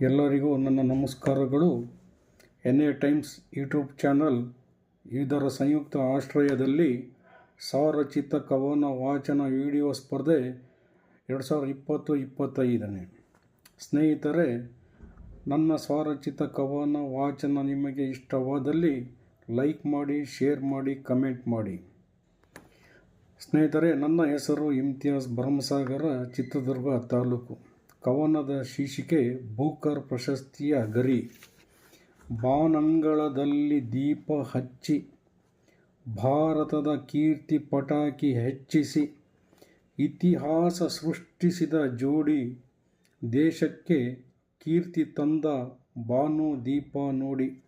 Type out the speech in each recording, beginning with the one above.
ಎಲ್ಲರಿಗೂ ನನ್ನ ನಮಸ್ಕಾರಗಳು. N A times YouTube channel, ಇದರ ಸಂಯುಕ್ತ ಆಶ್ರಯದಲ್ಲಿ ಸ್ವರಚಿತ ಕವನ ವಾಚನ ವಿಡಿಯೋ ಸ್ಪರ್ಧೆ ಎರಡು ಸಾವಿರದ ಇಪ್ಪತ್ತು ಇಪ್ಪತ್ತೈದನೇ. ಸ್ನೇಹಿತರೆ, ನನ್ನ ಸ್ವರಚಿತ ಕವನ ವಾಚನ ನಿಮಗೆ ಇಷ್ಟವಾದಲ್ಲಿ ಲೈಕ್ ಮಾಡಿ, ಶೇರ್ ಮಾಡಿ, ಕಮೆಂಟ್ ಮಾಡಿ. ಸ್ನೇಹಿತರೆ, ನನ್ನ ಹೆಸರು ಇಮ್ತಿಯಾಸ್ ಭರಮಸಾಗರ ಚಿತ್ರದುರ್ಗ ತಾಲೂಕು. ಕವನದ ಶೀರ್ಷಿಕೆ ಬೂಕರ್ ಪ್ರಶಸ್ತಿಯ ಗರಿ. ಬಾನಂಗಳದಲ್ಲಿ ದೀಪ ಹಚ್ಚಿ, ಭಾರತದ ಕೀರ್ತಿ ಪಟಾಕಿ ಹೆಚ್ಚಿಸಿ, ಇತಿಹಾಸ ಸೃಷ್ಟಿಸಿದ ಜೋಡಿ ದೇಶಕ್ಕೆ ಕೀರ್ತಿ ತಂದ ಬಾನು ದೀಪ ನೋಡಿ.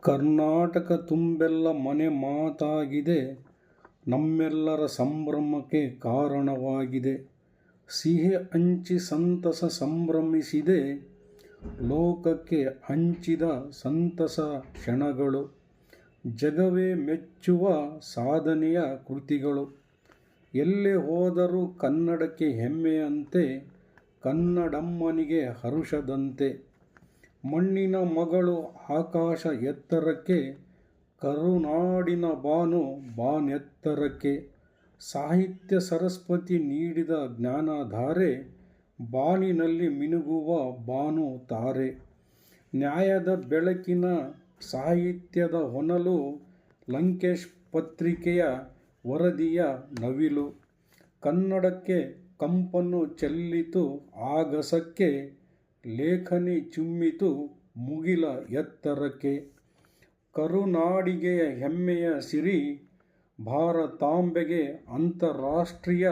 ಕರ್ನಾಟಕ ತುಂಬೆಲ್ಲ ಮನೆ ಮಾತಾಗಿದೆ, ನಮ್ಮೆಲ್ಲರ ಸಂಭ್ರಮಕ್ಕೆ ಕಾರಣವಾಗಿದೆ. ಸಿಹಿ ಹಂಚಿ ಸಂತಸ ಸಂಭ್ರಮಿಸಿದೆ. ಲೋಕಕ್ಕೆ ಹಂಚಿದ ಸಂತಸ ಕ್ಷಣಗಳು. ಜಗವೇ ಮೆಚ್ಚುವ ಸಾಧನೆಯ ಕೃತಿಗಳು. ಎಲ್ಲೇ ಹೋದರೂ ಕನ್ನಡಕ್ಕೆ ಹೆಮ್ಮೆಯಂತೆ, ಕನ್ನಡಮ್ಮನಿಗೆ ಹರುಷದಂತೆ. ಮಣ್ಣಿನ ಮಗಳು ಆಕಾಶ ಎತ್ತರಕ್ಕೆ, ಕರುನಾಡಿನ ಬಾನು ಬಾನೆತ್ತರಕ್ಕೆ. ಸಾಹಿತ್ಯ ಸರಸ್ವತಿ ನೀಡಿದ ಜ್ಞಾನಧಾರೆ ಬಾನಿನಲ್ಲಿ ಮಿನುಗುವ ಬಾನು ತಾರೆ. ನ್ಯಾಯದ ಬೆಳಕಿನ ಸಾಹಿತ್ಯದ ಹೊನಲು ಲಂಕೇಶ್ ಪತ್ರಿಕೆಯ ವರದಿಯ ನವಿಲು. ಕನ್ನಡಕ್ಕೆ ಕಂಪನ್ನು ಚೆಲ್ಲಿತು ಆಗಸಕ್ಕೆ, ಲೇಖನಿ ಚುಮ್ಮಿತು ಮುಗಿಲ ಎತ್ತರಕ್ಕೆ. ಕರುನಾಡಿಗೆಯ ಹೆಮ್ಮೆಯ ಸಿರಿ ಭಾರತಾಂಬೆಗೆ ಅಂತಾರಾಷ್ಟ್ರೀಯ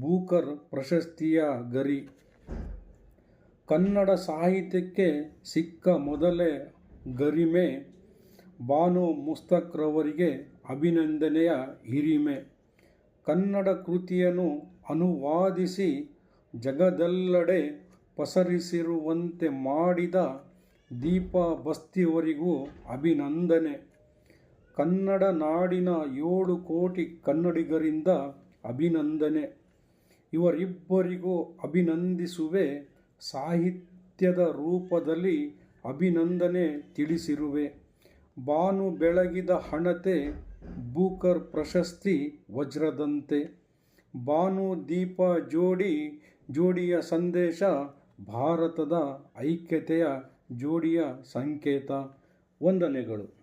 ಬೂಕರ್ ಪ್ರಶಸ್ತಿಯ ಗರಿ. ಕನ್ನಡ ಸಾಹಿತ್ಯಕ್ಕೆ ಸಿಕ್ಕ ಮೊದಲೇ ಗರಿಮೆ. ಬಾನು ಮುಸ್ತಕ್ರವರಿಗೆ ಅಭಿನಂದನೆಯ ಹಿರಿಮೆ. ಕನ್ನಡ ಕೃತಿಯನ್ನು ಅನುವಾದಿಸಿ ಜಗದೆಲ್ಲೆಡೆ ಪಸರಿಸಿರುವಂತೆ ಮಾಡಿದ ದೀಪ ಬಸ್ತಿಯವರಿಗೂ ಅಭಿನಂದನೆ. ಕನ್ನಡ ನಾಡಿನ ಏಳು ಕೋಟಿ ಕನ್ನಡಿಗರಿಂದ ಅಭಿನಂದನೆ. ಇವರಿಬ್ಬರಿಗೂ ಅಭಿನಂದಿಸುವೆ. ಸಾಹಿತ್ಯದ ರೂಪದಲ್ಲಿ ಅಭಿನಂದನೆ ತಿಳಿಸಿರುವೆ. ಬಾನು ಬೆಳಗಿದ ಹಣತೆ, ಬೂಕರ್ ಪ್ರಶಸ್ತಿ ವಜ್ರದಂತೆ. ಬಾನು ದೀಪ ಜೋಡಿ, ಜೋಡಿಯ ಸಂದೇಶ, ಭಾರತದ ಐಕ್ಯತೆಯ ಜೋಡಿಯ ಸಂಕೇತ. ವಂದನೆಗಳು.